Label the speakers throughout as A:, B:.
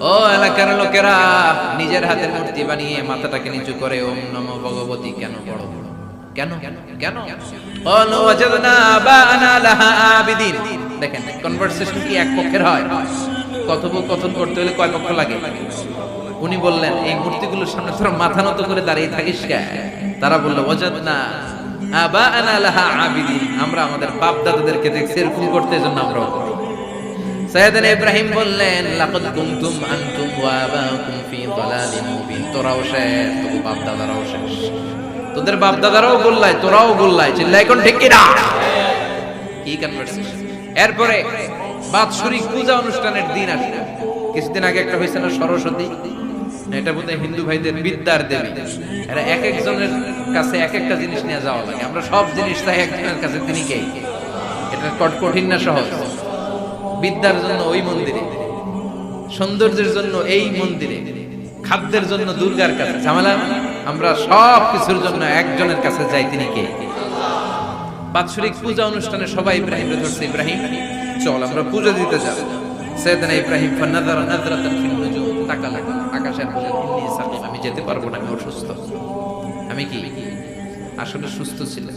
A: ও এলাকার লোকেরা, নিজের হাতে মূর্তি বানিয়ে মাথাটাকে নিচু করে, ওম নম ভগবতী, কেন বড় কেন? কেন? দেখেন কনভারসেশন কি এক পক্ষের হয়? কথোপকথন করতে হলে কয় পক্ষ লাগে? উনি বললেন, এই মূর্তিগুলোর সামনে মাথা নত করে দাঁড়িয়ে থাকিস তারা বলল ওজাদ না আবা আনা লাহা আবিদিন। আমরা আমাদের বাপ দাদাদেরকে দেখছি, এরকম করতে জন্য আমরা সৈয়দনা ইব্রাহিম বললেন, লাকাদ কুনতুম আনতুম ওয়া আবাউকুম ফি দালালিন মুবিন। তোরাও শেষ তোর বাপ দাদারাও শেষ। তোদের বাপ দাদারাও গোল্লায়, তোরাও গোল্লায় চিল্লাই কোন ঠিক কিনা? কি কনভারসেশন এরপরে বাৎসরিক পূজা অনুষ্ঠানের দিন আসে। কিছুদিন আগে একটা হয়েছে না সরস্বতী, এটা বোধহয় হিন্দু ভাইদের বিদ্যার দেবী। এরা এক একজনের কাছে এক একটা জিনিস নিয়ে যাওয়া লাগে। আমরা সব জিনিস চাই একজনের কাছে, তিনি কে? এটা কঠিন না সহজ। বিদ্যার জন্য ওই মন্দিরে, সৌন্দর্যের জন্য এই মন্দিরে, খাদ্যের জন্য দুর্গার কাছে। ঝামেলা? আমরা সব কিছুর জন্য একজনের কাছে যাই, তিনি কে? বাৎসরিক পূজা অনুষ্ঠানে সবাই ইব্রাহিম ধরছে। ইব্রাহিম, চল, আমরা পূজা দিতে যাব। সৈয়দনা ইব্রাহিম ফানাদারা নাজরাতান ফিন নুজুম আকাশের আমি যেতে পারব না, আমি অসুস্থ। আমি কি? আসলে সুস্থ ছিলেন।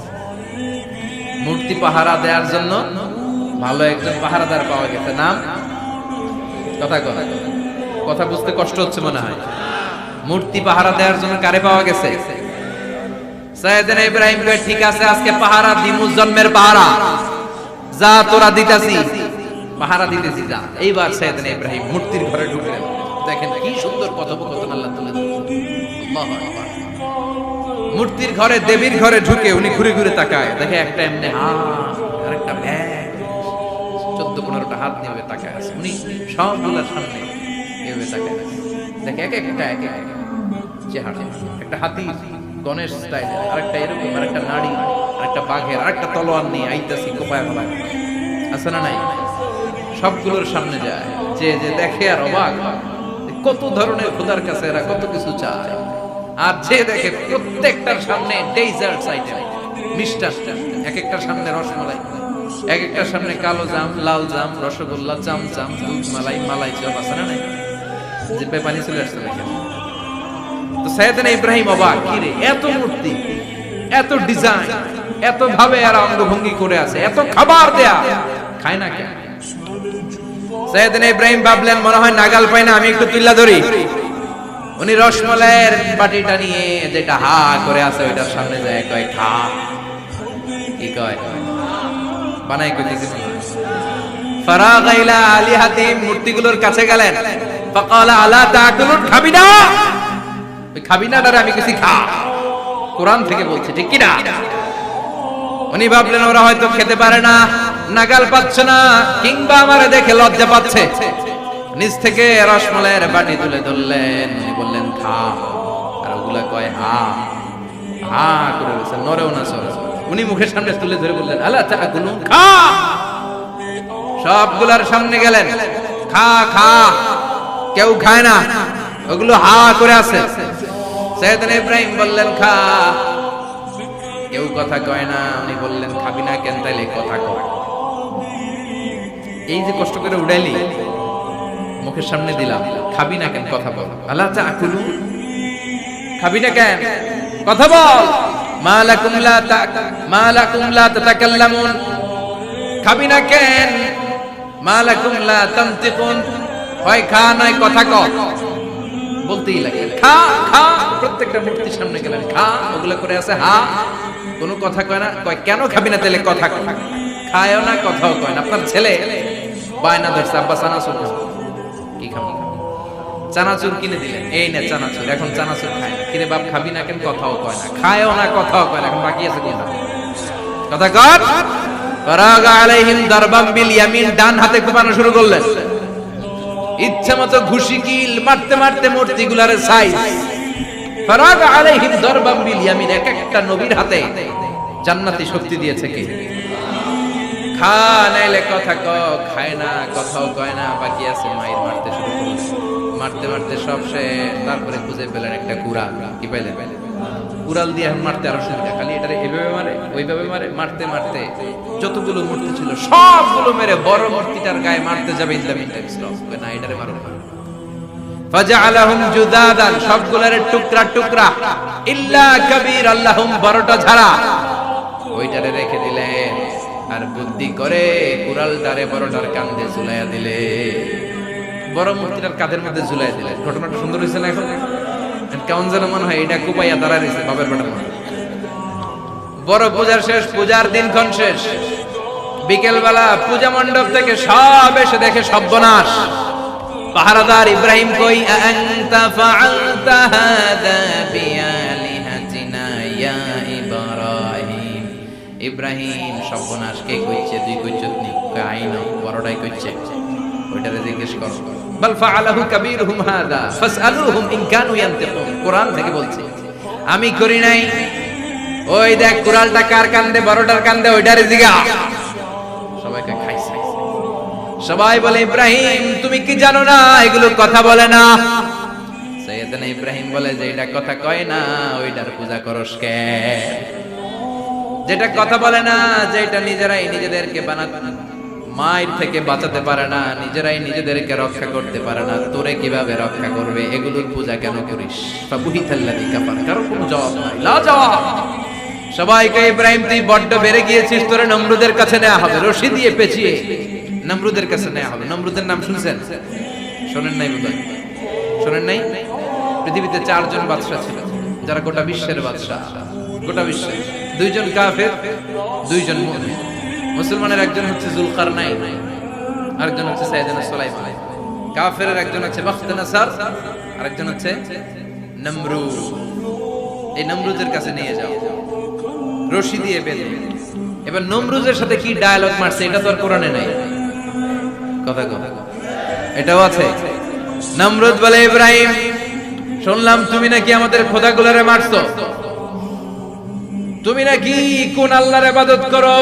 A: মূর্তি পাহারা দেওয়ার জন্য ভালো একজন পাহারাদার পাওয়া গেছে। নাম? কথা কথা কথা বুঝতে কষ্ট হচ্ছে মনে হয়। মূর্তি পাহারা দেওয়ার জন্য কারে পাওয়া গেছে? সাইয়েদনা ইব্রাহিম কয়, ঠিক আছে, আজকে পাহারা দিমু জন্মের পাহারা। যা তোরা দিতাছি। পাহারা দিতেছি, যা। এইবার সাইয়েদনা ইব্রাহিম মূর্তির ঘরে ঢুকলেন। দেখেন কি সুন্দর কথোপকথন আল্লাহ তুলে। আল্লাহু আকবার। মূর্তির ঘরে, দেবীর ঘরে ঢুকে উনি ঘুরে ঘুরে তাকায়। দেখে একটা এমনি হাত আর একটা ব্যাগ, চোদ্দ, পনেরোটা হাত নিয়ে তাকায় আছে। উনি সবগুলোর সামনে এভাবে তাকায় দেখে এক একটা, এক এক চেহারা। একটা হাতি, গণেশ স্টাইলের আরেকটা এরকম, আরেকটা নাড়ি আরেকটা বাঘের, আরেকটা তলোয়ার নিয়ে আইতাছি, কোপায় ফেলায় আছে না নাই? সবগুলোর সামনে যায়। যে যে দেখে আর অবাক। কত ধরনের খোদার কাছে এরা কত কিছু চায়। আর যে দেখে প্রত্যেকটার সামনে ডেজার্টস আইটেম মিষ্টান্ন এক একটার সামনে রসমালাই এক একটার সামনে কালো জাম, লাল জাম, রসগোল্লা, চাম চাম, দুধ মালাই মালাই চপ, আছে না যে পানি চলে আসছে দেখেন। তো সৈয়দনা ইব্রাহিম অবাক, কি রে, এত মূর্তি, এত ডিজাইন এত ভাবে আর অঙ্গভঙ্গি করে আছে, এত খাবার দেয়া, খায় না কেন? সৈয়দনা ইব্রাহিম ভাবলেন, মনে হয় নাগাল পাই না, আমি একটু তুল্লা ধরি। উনি রসমলাইয়ের বাটিটা নিয়ে যেটা হা করে আছে, ওইটার সামনে যায়, কয়, খা। কি কয়? বানাই কইতেছি ফারাগ ইলা আলিহাতিম মূর্তিগুলোর কাছে গেলেন। ফাকালা, আলা তাকুলুন খাবি না ওই খাবি না আমি কিছু খা। কোরআন থেকে বলছে, ঠিক কি না উনি ভাবলেন, ওরা হয়তো খেতে পারে না, নাগাল পাচ্ছে না, কিংবা আমারে দেখে লজ্জা পাচ্ছে। নিজ থেকে রসমলাইয়ের বাটি তুলে ধরলেন। উনি বললেন, খা। আর ওগুলা কয়, হা। হা, করে বলছে নরেও না, সরে উনি মুখের সামনে তুলে ধরে বললেন আল্লাহ তা গুনু খা। সবগুলার সামনে গেলেন। খা খা। কেউ খায় না। ওগুলো হা করে আছে। সৈয়দনা ইব্রাহিম বললেন, খা। কেউ কথা কয় না। উনি বললেন, খাবি না কেন তাইলে কথা কয়? এই যে কষ্ট করে উড়াইলি মুখের সামনে দিলাম। খাবি না কেন? কথা বল। আল্লাহ চা আকুলু খাবি না কেন? কথা বল। খাবি না কেন? হয় খা কথা ক। বলতেই লাগে। খা খা। প্রত্যেকটা মূর্তির সামনে গেলেন। খা, ওগুলো করে আছে হা। কোনো কথা কয় না? কয়, কেন খাবি না তাহলে কথা খায়ও না, কথাও কয় না। আপনার ছেলে? বায়না ধরছে আব্বা চানাচুর খাব। কি খাব চানাচুর কিনে দিলেন। এই না চানাচুর, এখন চানাচুর খায় না। কিরে বাপ, খাবি না কেন? কথাও কয় না। খায়ও না, কথাও কয় না। এখন বাকি আছে কোনটা? কথা কর। ফরাগ আলাইহিম দারবাম বিল ইয়ামিন, ডান হাতে কোপানো শুরু করলেন। ইচ্ছা মতো ঘুষি কিল, মারতে মারতে মূর্তিগুলার সাইজ ফারাগ আলাইহিম দরবাম বিল ইয়ামিন, এক একটা নবীর হাতে জান্নাতি শক্তি দিয়েছে কে? খা, নাইলে কথা ক। খায় না, কথাও কয় না। বাকি আছে মায়ের মারতে শুরু করল মারতে মারতে সব সে তারপরে খুঁজে পেলেন একটা কুড়াল। কি পাইলেন? কুড়াল দিয়ে এখন মারতে আরও সুবিধা খালি এটা এভাবে মারে, ওইভাবে মারে, মারতে মারতে যতগুলো মূর্তি ছিল, সবগুলো মেরে বড় মূর্তিটার গায়ে মারতে যাবে দ্য মিন না, এটারে মারো না। জুদাদান, সবগুলার টুকরা টুকরা। ইল্লা কবির, আল্লাহুম বড়টা ছাড়া ওইটারে রেখে দিলেন। আর বুদ্ধি করে কুড়ালটারে বড়টার কান্দে ঝুলাইয়া দিলে বড় মূর্তিটার কাদের মধ্যে ঝুলাইয়া দিলেন ঘটনাটা সুন্দর হয়েছে না এখন? কেমন যেন মনে হয় এটা কুপাইয়া দাঁড়া রয়েছে বাপের বেটার মনে বড় পূজার শেষ, পূজার দিনক্ষণ শেষ। বিকেল বেলা পূজা মণ্ডপ থেকে সব এসে দেখে সর্বনাশ পাহারাদার ইব্রাহিম কই আনতা ফাআলতা হাদা ইয়া ইব্রাহিম? ইব্রাহিম কে কইছে, তুই কইছত নি? আইন বড়টাই কইছে। ওইটারে জিজ্ঞেস কর। ফাআলাহু কাবীরুহুম ফাসআলুহুম ইন কানু ইয়ান্তিকুন। থেকে আমি করি নাই। ওই দেখ কুড়ালটা কার কান্দে, বড়টার কান্দে, ওইটারে জিগা। সবাইকে খাইছে। সবাই বলে, ইব্রাহিম, তুমি কি জানো না? এগুলো কথা বলে না। ইব্রাহিম বলে, যে এটা কথা কয় না, ওইটার পূজা করস কে? যেটা কথা বলে না যে এটা নিজেরাই নিজেদেরকে বানাতে মায়ের থেকে বাঁচাতে পারে না, নিজেরাই নিজেদেরকে রক্ষা করতে পারে না, তোরে কীভাবে রক্ষা করবে? এগুলোর পূজা কেন করিস? ফাবুহিতাল্লাযী কাফার কারও কোনো জবাব নাই। সবাইকে ইব্রাহিম, তুই বড্ড বেড়ে গিয়েছিস, তোরে নমরুদের কাছে নেওয়া হবে, রশি দিয়ে পেঁচিয়ে। নমরুদের কাছে নেওয়া হবে। নমরুদের নাম শুনছেন? শোনেন নাই বোধহয়? শোনেন নাই? পৃথিবীতে চারজন বাদশা ছিল, যারা গোটা বিশ্বের বাদশা গোটা বিশ্বের দুইজন কাফের, দুইজন মুমিন। মুসলমানের একজন হচ্ছে জুলকার নাই আরেকজন হচ্ছে সাইয়েদনা সুলাইমান। কাফেরের একজন হচ্ছে বাখতানাসার, আরেকজন হচ্ছে নমরুদ। এই নমরুদের কাছে নিয়ে যাও। রশি দিয়ে বেঁধে। এবার নমরুজের সাথে কি ডায়ালগ মারছে, এটা তো আর কোরআনে নাই। কথা কথা এটাও আছে। নমরুদ বলে, ইব্রাহিম, শুনলাম তুমি নাকি আমাদের খোদাগুলারে মারছো। তুমি নাকি কোন আল্লাহর ইবাদত করো?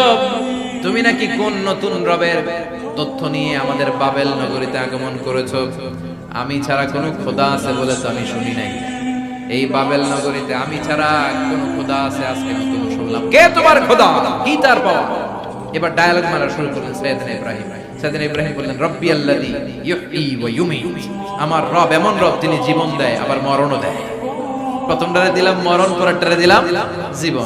A: তুমি নাকি কোন নতুন রবের তথ্য নিয়ে আমাদের বাবেল নগরীতে আগমন করেছ? আমি ছাড়া কোনো খোদা আছে বলে তো আমি শুনি নাই। এই বাবেল নগরীতে আমি ছাড়া কোন খোদা আছে, আজকে নতুন শুনলাম। কে তোমার খোদা? কি তার পাওয়া? এবার ডায়ালগ মারা শুরু করলেন সৈয়দনা ইব্রাহিম। সৈয়দনা ইব্রাহিম বললেন, রব্বি ওয়া আমার রব এমন রব তিনি জীবন দেয়, আবার মরণও দেয়। প্রথমটারে দিলাম, মরণ পরেরটারে দিলাম, জীবন।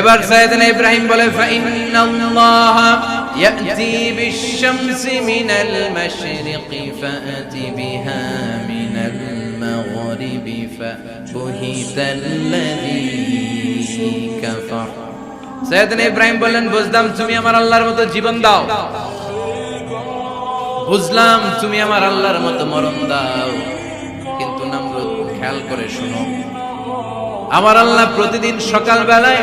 A: এবার সাইয়েদনা ইব্রাহিম বলে, ফাইন্নাল্লাহ ইয়াতি বিশ-শামসি মিনাল মাশরিকি ফাআতি বিহা মিনাল মাগরিবি ফাবুহিতাল্লাযী কাফার. সাইয়েদনা ইব্রাহিম বললেন, বুঝলাম তুমি আমার আল্লাহর মতো জীবন দাও। বুঝলাম তুমি আমার আল্লাহর মতো মরণ দাও। কিন্তু নমরুদ খেয়াল করে শুনো, আমার আল্লাহ প্রতিদিন সকাল বেলায়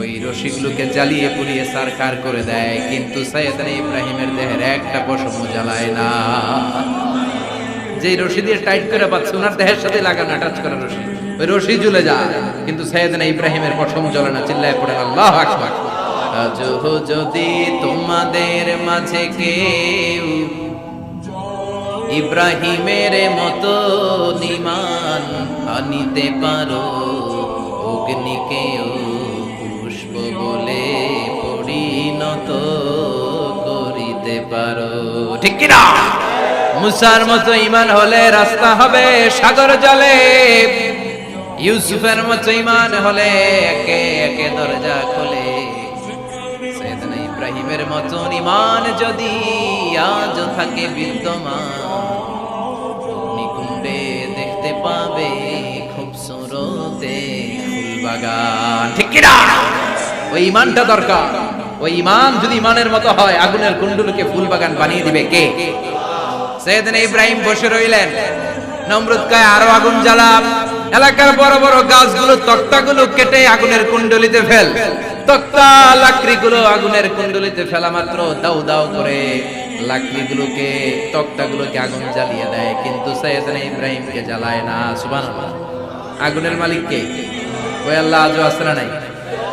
A: ওই রশিগুলোকে জ্বালিয়ে পুড়িয়ে সারকার করে দেয়, কিন্তু সৈয়দনা ইব্রাহিমের দেহের একটা পশম জ্বালায় না। যে রশি দিয়ে টাইট করে পাচ্ছে, ওনার দেহের সাথে লাগানো টাচ করা রশি। ওই রশি ঝুলে যায়, কিন্তু সৈয়দনা ইব্রাহিমের পশম জ্বলে না, চিল্লায় পড়ে, আল্লাহ যদি তোমাদের মাঝে কেউ ইব্রাহিমের মতো নিমান আনিতে পারো, অগ্নিকেও বলে পরিণত করিতে পারো। ঠিক কিনা? মুসার মতো ইমান হলে রাস্তা হবে সাগর জলে। ইউসুফের মতো ইমান হলে একে একে দরজা খোলে। ইব্রাহিমের মতন ইমান যদি আজ থাকে বিদ্যমান নিকুণ্ডে দেখতে পাবে খুব সুরতে ফুলবাগান। ঠিক কিনা? ওই ইমানটা দরকার। ওই ইমান যদি ইমানের মতো হয়, আগুনের কুণ্ডুলকে ফুলবাগান বানিয়ে দিবে কে? সৈয়দনা ইব্রাহিম বসে রইলেন। নমরুদ কয় আরও আগুন জ্বালাম। এলাকার বড় বড় গাছগুলো, তক্তাগুলো কেটে আগুনের কুণ্ডলিতে ফেল। তক্তা, লাকড়িগুলো আগুনের কুণ্ডলিতে ফেলা মাত্র দাউ দাউ করে লাকড়িগুলোকে, তক্তাগুলোকে আগুন জ্বালিয়ে দেয়। কিন্তু সৈয়দনা ইব্রাহিমকে জ্বালায় না। সুবহানাল্লাহ। আগুনের মালিক কে? ওই আল্লাহ আজও আসরা নাই।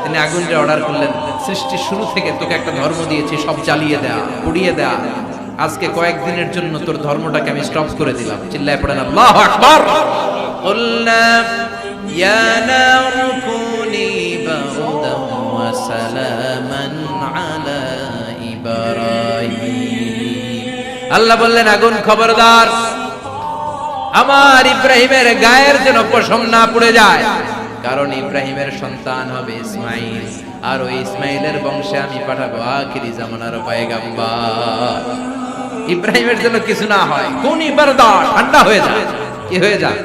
A: তিনি আগুনটা অর্ডার করলেন। সৃষ্টির শুরু থেকে তোকে একটা ধর্ম দিয়েছি সব চালিয়ে দেয়া উড়িয়ে দেয়া। আজকে কয়েকদিনের জন্য তোর ধর্মটাকে আমি স্টপ করে দিলাম। চিল্লায় পড়েন আল্লাহ আকবার! ইয়া নার কুনি ওয়া সালামান আলা ইব্রাহিম আল্লাহ বললেন আগুন খবরদার। আমার ইব্রাহিমের গায়ের যেন পশম না পড়ে যায় কারণ ইব্রাহিমের সন্তান হবে ইসমাইল। আর ওই ইসমাইলের বংশে আমি পাঠাবো আখিরি জামানার পায়গাম্বার। ইব্রাহিমের জন্য কিছু না হয় কোন ইবারদা ঠান্ডা হয়ে যায় কি হয়ে যায়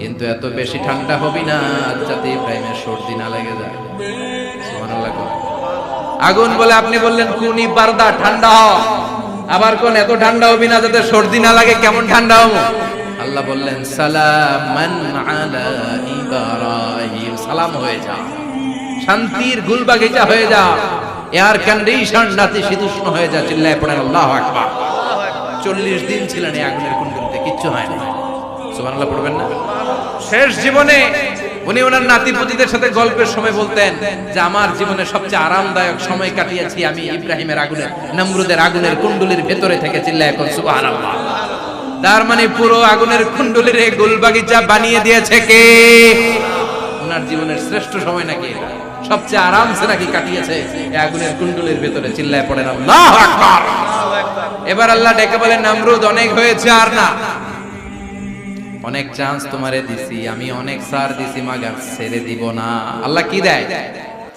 A: কিন্তু এত বেশি ঠান্ডা হবি না, যাতে ইব্রাহিমের সর্দি না লেগে যায়। আগুন বলে আপনি বললেন কোন ইবারদা ঠান্ডা আবার কোন এত ঠান্ডা হবি না, যাতে সর্দি না লাগে, কেমন ঠান্ডা হব? আল্লাহ বললেন ইব্রাহিম। সালাম হয়ে যা শান্তির গুলবাগিচা হয়ে যা এয়ার কন্ডিশন নাতি শীতুষ্ণ হয়ে যা চিল্লায় পড়েন, আল্লাহ আকবার। চল্লিশ দিন ছিলেন এই আগুনের কুণ্ডলিতে, কিচ্ছু হয় না সুবহানাল্লাহ পড়বেন না? শেষ জীবনে উনি ওনার নাতি পুতিদের সাথে গল্পের সময় বলতেন যে, আমার জীবনে সবচেয়ে আরামদায়ক সময় কাটিয়েছি আমি ইব্রাহিমের আগুনের, নমরুদের আগুনের কুণ্ডলির ভেতরে থেকে। চিল্লায় এখন সুবহানাল্লাহ। তার মানে পুরো আগুনের কুণ্ডলির এই গুলবাগিচা বানিয়ে দিয়েছে কে? ওনার জীবনের শ্রেষ্ঠ সময় নাকি সবচেয়ে আরামসে নাকি কাটিয়েছে আগুনের কুণ্ডলির ভেতরে, চিল্লায় পড়েন আল্লাহু আকবার। এবার আল্লাহ ডেকে বলেন, নামরুদ, অনেক হয়েছে আর না? অনেক চান্স তোমারে দিছি, আমি অনেক ছাড় দিছি, মাগার ছেড়ে দিব না। আল্লাহ কি দেয়?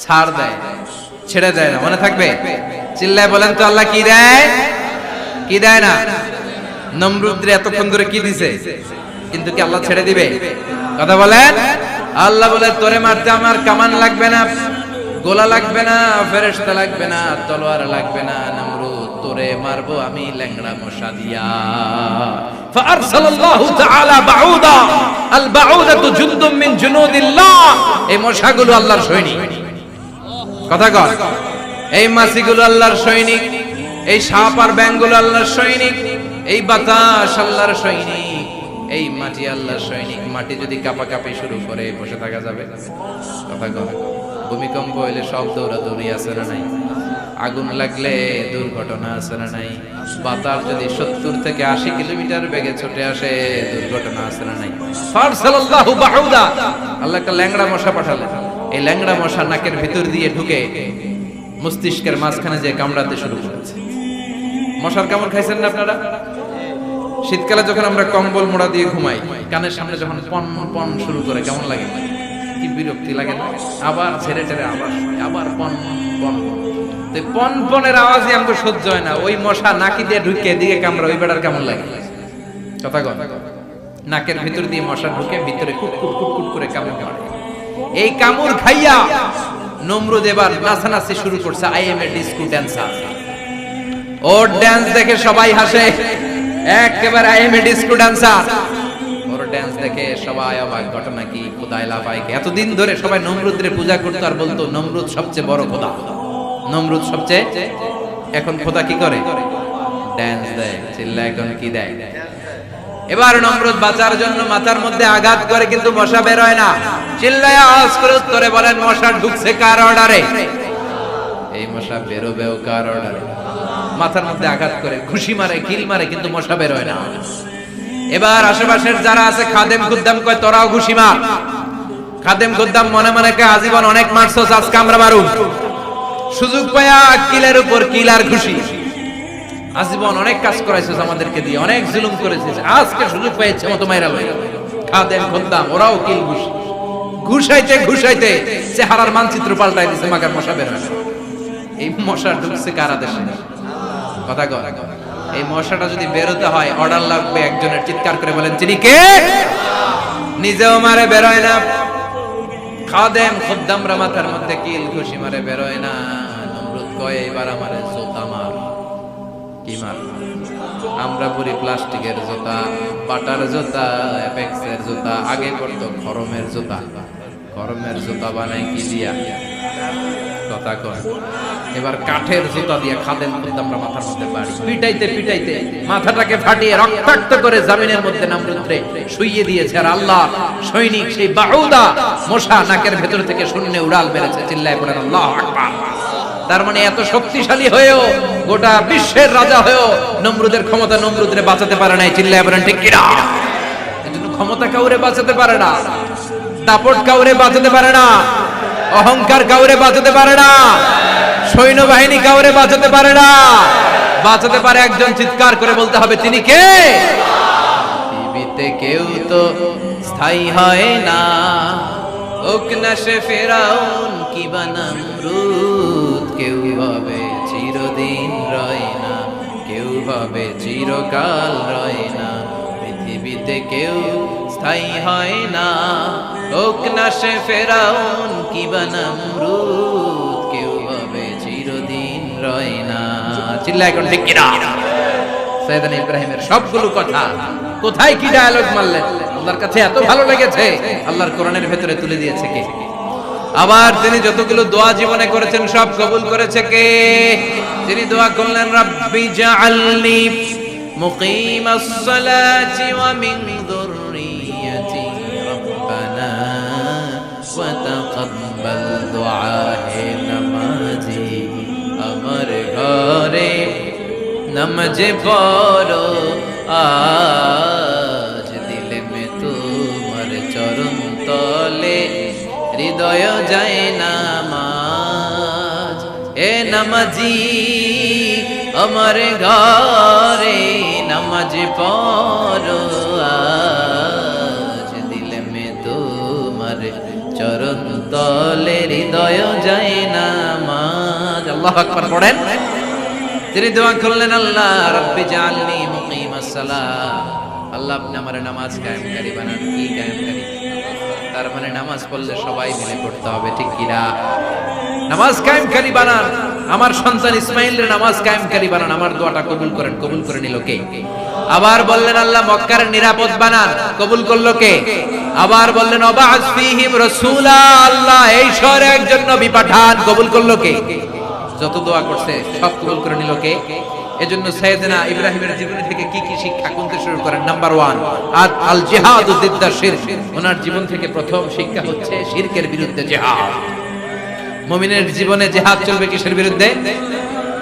A: ছাড় দেয়। ছেড়ে দেয় না, মনে থাকবে? চিল্লায় বলেন তো আল্লাহ কি দেয়? কি দেয় না? নমরুদ্রে এতক্ষণ ধরে কি দিছে? কিন্তু কি আল্লাহ ছেড়ে দিবে? কথা বলেন? আল্লাহ বলে, তোরে মারতে আমার কামান লাগবে না, গোলা লাগবে না, ফেরেশতা লাগবে না, তলোয়ার লাগবে না তোরে মারবো আমি ল্যাংড়া মশা দিয়া। এই সৈনিক। কথা এই আল্লাহর সৈনিক। এই সাপ আর ব্যাঙগুলো আল্লাহর সৈনিক। এই বাতাস আল্লাহর সৈনিক, এই মাটি আল্লাহর সৈনিক, মাটি যদি কাঁপাকাঁপি শুরু করে, বসে থাকা যাবে? কথা কর ভূমিকম্প হইলে সব দৌড়াদৌড়ি আছে না নাই? আগুন লাগলে দুর্ঘটনা আছে না নাই? বাতাস যদি সত্তর থেকে আশি কিলোমিটার বেগে ছুটে আসে, দুর্ঘটনা আছে না নাই? আল্লাহ ল্যাংড়া মশা পাঠালেন। এই ল্যাংড়া মশা নাকের ভিতর দিয়ে ঢুকে মস্তিষ্কের মাঝখানে যে কামড়াতে শুরু করেছে। মশার কামড় খাইছেন না আপনারা? শীতকালে যখন আমরা কম্বল মোড়া দিয়ে ঘুমাই, কানের সামনে যখন পন পন শুরু করে, কেমন লাগে? কি বিরক্তি লাগে না? আবার ছেড়ে টেরে আবার আবার পন পন পন। পনেরো আওয়াজই আমাকে সহ্য হয় না। ওই মশা নাকি দিয়ে ঢুকে দিকে কামড়া ওই বেড়ার কেমন লাগে? কথা কন। নাকের ভিতর দিয়ে মশা ঢুকে, ভিতরে কুট কুট করে কামড় মারে এই কামড় খাইয়া নমরুদ এবার নাচানাচি শুরু করছে I am a disco dancer or dance দেখে সবাই হাসে। একেবারে I am a disco dancer or dance দেখে সবাই অবাক। ঘটনা কি? খোদাই লাফায় কি? এতদিন ধরে সবাই নমরুদের পূজা করতো আর বলতো, নমরুদ সবচেয়ে বড় খোদা। নমরুদ সবচেয়ে এখন খোদা কি করে? ড্যান্স দেয় চিল্লা এখন কি দেয়। এবার নমরুদ বাঁচার জন্য মাথার মধ্যে আঘাত করে, কিন্তু মশা বের হয় না। চিল্লায় আওয়াজ করে উত্তরে বলেন, মশা ঢুকছে কার অর্ডারে এই মশা বেরোবেও কার অর্ডারে মাথার মধ্যে আঘাত করে খুশি মারে, কিল মারে, কিন্তু মশা বের হয় না। এবার আশেপাশের যারা আছে, খাদেম খুদ্দাম কয়, তোরাও ঘুষি মার। খাদেম খুদ্দাম মনে মনে কয়, আজীবন অনেক মারছস আজকে আমরা মারুম। সুযোগ পায়া কিলের উপর কিল আর খুশি আজীবন অনেক কাজ করাইছিস আমাদেরকে দিয়ে, অনেক জুলুম করেছিস, আজকে সুযোগ পেয়েছে মতো মাইরা লই খাদেম খুদ্দাম ওরাও কিল ঘুষ। ঘুষাইতে ঘুষাইতে, চেহারার মানচিত্র পাল্টাই দিছে, মাগার মশা বের হয় এই মশা ঢুকছে কারা দেশে? এই মশাটা যদি বেরোতে হয় অর্ডার লাগবে, একজনের চিৎকার করে বলেন, চিনি কে? নিজেও মারে বেরোয় না। খাদেম খুদ্দামরা মাথার মধ্যে কিল খুশি মারে বেরোয় না। নমরুদ কয় এবার আমারে জোতা মার। কি মার? আমরা পরি প্লাস্টিকের জুতা পাটার জুতা, অ্যাপেক্সের জুতা, আগে করতো খরমের জুতা। খরমের জুতা বানাই কি দিয়া? কথা কয় এবার কাঠের জুতা দিয়ে খাদেন কিন্তু আমরা মাথার মধ্যে বাড়ি। পিটাইতে পিটাইতে মাথাটাকে ফাটিয়ে রক্তাক্ত করে জামিনের মধ্যে নামরুদ্রে শুইয়ে দিয়েছে। আর আল্লাহ সৈনিক সেই বাহুদা মশা নাকের ভেতর থেকে শূন্য উড়াল মেরেছে। চিল্লায় পড়েন, আল্লাহ আকবার। তার মানে এত শক্তিশালী হয়েও গোটা বিশ্বের রাজা হয়েও নমরুদের ক্ষমতা নমরুদরে বাঁচাতে পারে না চিল্লায় পড়েন, ঠিক কিনা? এজন্য ক্ষমতা কাউরে বাঁচাতে পারে না, দাপট কাউরে বাঁচাতে পারে না। অহংকার কাউরে বাঁচাতে পারে না। সৈন্যবাহিনী কাউরে বাঁচাতে পারে না। বাঁচাতে পারে একজন চিৎকার করে বলতে হবে, তিনি কে? পৃথিবীতে কেউ তো স্থায়ী হয় না। সে ফেরাউন কি বানামরুদ কেউ হবে চিরদিন রয় না। কেউ হবে চিরকাল রয় না। পৃথিবীতে কেউ স্থায়ী হয় না। হোক না সে ফেরাউন কি বানামরুদ কেউ হবে চিরদিন রয় না। চিল্লা এখন ঠিক কিনা? সৈয়দান ইব্রাহিমের সবগুলো কথা কোথায় কি ডায়ালগ মারলেন? আল্লাহর কাছে এত ভালো লেগেছে। আল্লাহর কোরআনের ভেতরে তুলে দিয়েছে কে? আবার তিনি যতগুলো দোয়া জীবনে করেছেন, সব কবুল করেছে কে? তিনি দোয়া করলেন, রাব্বি জাআলনি মুকিমাস সালাতি ওয়া মিন তাকাব্বাল দুআ আমার ঘরে, নমজে পড়ো। আজ দিলে মে তোমার চরণ তলে, হৃদয় যায় নামাজ। এ নামাজি আমার ঘরে, নামাজ পড়ো। হৃদয় যায় নামাজ আল্লাহ আকবার পড়েন। তিনি দোয়া করলেন, আল্লাহ, রব্বি জাআলনি মুকিমাস আল্লাহ, আপনি আমার নামাজ কায়েমকারী বানান। কি কায়েমকারী? তার মানে নামাজ পড়লে সবাই মিলে পড়তে হবে, ঠিক নামাজ কায়েমকারী বানান। আমার সন্তান ইসমাইলের নামাজ কায়েমকারী বানান। আমার দোয়াটা কবুল করেন। কবুল করে নিল কে? আবার বললেন আল্লাহ মক্কার নিরাপদ বানান। কবুল করল কে? আবার বললেন আল্লাহ, এই শহরে একজন নবী পাঠান। কবুল করল কে? যত দোয়া করছে, সব কবুল করে নিল কে? এজন্য ইব্রাহিমের জীবনী থেকে কি কি শিক্ষা শুরু করেন? নাম্বার ওয়ান আল আল জিহাদ শিরক ওনার জীবন থেকে প্রথম শিক্ষা হচ্ছে শিরকের বিরুদ্ধে জিহাদ। মুমিনের জীবনে জিহাদ চলবে কিসের বিরুদ্ধে?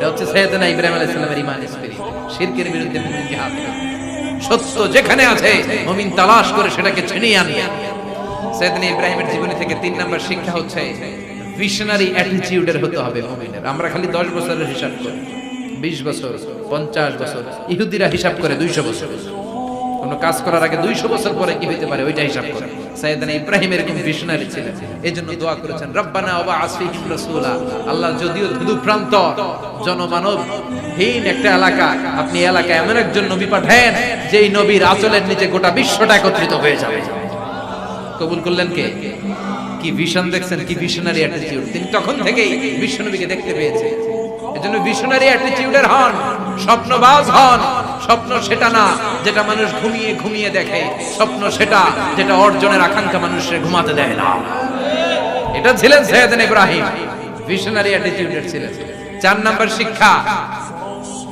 A: এটা হচ্ছে সৈয়দনা ইব্রাহিম আলাইহিস সালামের ঈমান স্পিরিট শিরকের বিরুদ্ধে মুমিন জিহাদ সত্য যেখানে আছে, মুমিন তালাশ করে সেটাকে ছিনিয়ে আনবে সৈয়দনা ইব্রাহিমের জীবনী থেকে তিন নাম্বার শিক্ষা হচ্ছে ভিশনারি অ্যাটিটিউডের হতে হবে মুমিনের। আমরা খালি 10 বছরের হিসাব করি। 20 বছর 50 বছর, ইহুদিরা হিসাব করে 200 বছর। কোন কাজ করার আগে দুইশো বছর পরে কি হইতে পারে ওইটা হিসাব করে। সাইয়েদানা ইব্রাহিম এরকম ভিশনারি ছিলেন। এই জন্য দোয়া করেছেন, রব্বানা ওয়া আসফিহিম রাসূলা। আল্লাহ যদিও ধুধু প্রান্ত জনমানব হীন একটা এলাকা, আপনি এলাকায় এমন একজন নবী পাঠান যেই নবীর আঁচলের নিচে গোটা বিশ্বটা একত্রিত হয়ে যাবে। কবুল করলেন কে? কি ভিশন দেখছেন, কি ভিশনারি অ্যাটিটিউড তিনি তখন থেকেই বিশ্বনবীকে দেখতে পেয়েছে। এজন্য ভিশনারি অ্যাটিটিউডের হন, স্বপ্নবাজ হন। স্বপ্ন সেটা না, যেটা মানুষ ঘুমিয়ে ঘুমিয়ে দেখে। স্বপ্ন সেটা, যেটা অর্জনের আকাঙ্ক্ষা মানুষের ঘুমাতে দেয় না। এটা ছিলেন সৈয়দ ইব্রাহিম। ভিশনারি অ্যাটিটিউডের ছিলেন। চার নাম্বার শিক্ষা,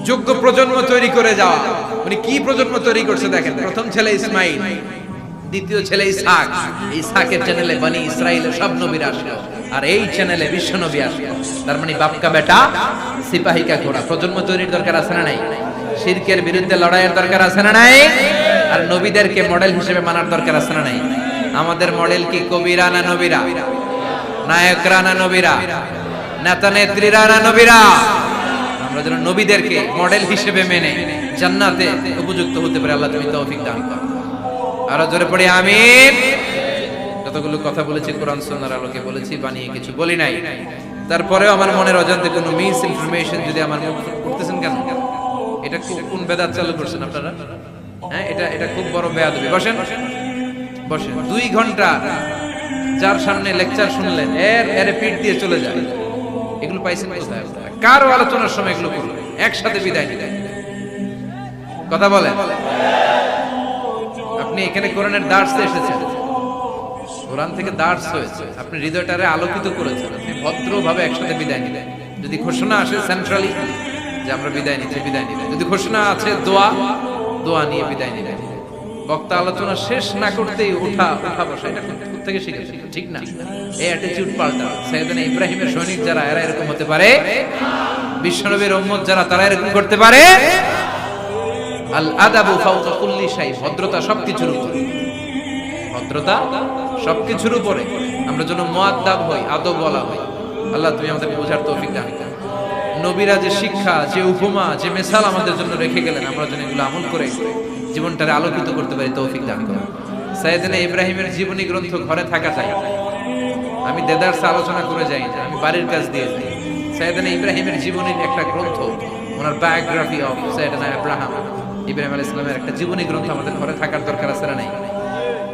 A: যোগ্য প্রজন্ম তৈরি করে যাওয়া। উনি কি প্রজন্ম তৈরি করছে দেখেন? প্রথম ছেলে ইসমাইল, দ্বিতীয় ছেলে ইসহাক। ইসহাকের চ্যানেলে বানি ইসরায়েলের সব নবীর আসলো। আর এই চ্যানেলে বিশ্ব নবী আসলো। তার মানে বাপকা বেটা সিপাহিকা ঘোড়া প্রজন্ম তৈরির দরকার আছে না নাই? শিরকের বিরুদ্ধে লড়াইয়ের দরকার আছে না নাই? আর নবীদেরকে মডেল হিসেবে মানার দরকার আছে না নাই? আমাদের মডেল কি কবিরা না নবীরা? নায়করা না নবীরা? নেতা নেত্রীরা না নবীরা? আমরা যেন নবীদেরকে মডেল হিসেবে মেনে জান্নাতে উপযুক্ত হতে পারে, আল্লাহ তুমি তৌফিক দান করো। আরও জোরে পড়ি, আমিন। যতগুলো কথা বলেছি, কোরআন, সুন্নাহর আলোকে বলেছি, বানিয়ে কিছু বলি নাই। তারপরেও আমার মনের অজান্তে কোনো মিস ইনফরমেশন যদি আমার মুখ করতেছেন কেন? এটা কোন বেদাত চালু করছেন আপনারা? হ্যাঁ এটা এটা খুব বড় বেয়াদবি। বসেন। বসেন। দুই ঘণ্টা যার সামনে লেকচার শুনলেন, এর এর পিঠ দিয়ে চলে যায়। এগুলো পাইছেন কোথায়? আলোচনার সময় এগুলো করলেন একসাথে বিদায় নিলেন কথা বলেন। আপনি এখানে কোরআনের দার্স এসেছেন। কোরআন থেকে দার্স হয়েছে। আপনি হৃদয়টারে আলোকিত করেছেন। আপনি ভদ্রভাবে একসাথে বিদায় নিলেন। যদি ঘোষণা আসে সেন্ট্রালি যে আমরা বিদায় নিচ্ছি, বিদায় নিলেন যদি ঘোষণা আছে, দোয়া দোয়া নিয়ে বিদায় নিলেন বক্তা আলোচনা শেষ না করতেই উঠা উঠা বসা, এটা থেকে শিখেছে। ঠিক না? এই অ্যাটিটিউড পাল্টা। সৈয়দনা ইব্রাহিমের সৈনিক যারা, এরা এরকম হতে পারে। বিশ্বনবীর উম্মত যারা, তারা এরকম করতে পারে। আল আদাবু ফাওকা কুল্লি শাই, ভদ্রতা সবকিছুর উপরে। ভদ্রতা সবকিছুর উপরে। আমরা যেন মুআদ্দাব হই, আদব বলা হই। আল্লাহ তুমি আমাদের বোঝার তৌফিক দান নবীরা যে শিক্ষা, যে উপমা, যে মেসাল আমাদের জন্য রেখে গেলেন, আমরা যেন এগুলো আমল করে জীবনটারে আলোকিত করতে পারি, তৌফিক দান করো সাইয়েদনা ইব্রাহিমের জীবনী গ্রন্থ ঘরে থাকা চাই আমি দেদারসে আলোচনা করে যাই না আমি বাড়ির কাজ দিয়ে যাই। সাইয়েদনা ইব্রাহিমের জীবনীর একটা গ্রন্থ, ওনার বায়োগ্রাফি অফ সাইয়েদনা ইব্রাহিম ইব্রাহিম আলাইহিস সালামের একটা জীবনী গ্রন্থ আমাদের ঘরে থাকার দরকার আছে না নাই?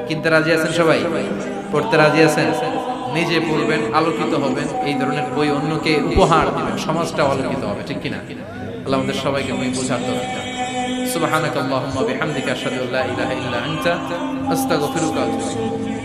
A: কিনতে রাজি আছেন সবাই? পড়তে রাজি আছেন? নিজে পড়বেন, আলোকিত হবেন, এই ধরনের বই অন্যকে উপহার দিবেন সমাজটা আলোকিত হবে, ঠিক কিনা? আল্লাহ আমাদের সবাইকে বই বোঝার দরকার সুবহানাকাল্লাহুম্মা বিহামদিকা আশহাদু আল্লা ইলাহা ইল্লা আনতা, আস্তাগফিরুকা ওয়া আতুবু ইলাইক।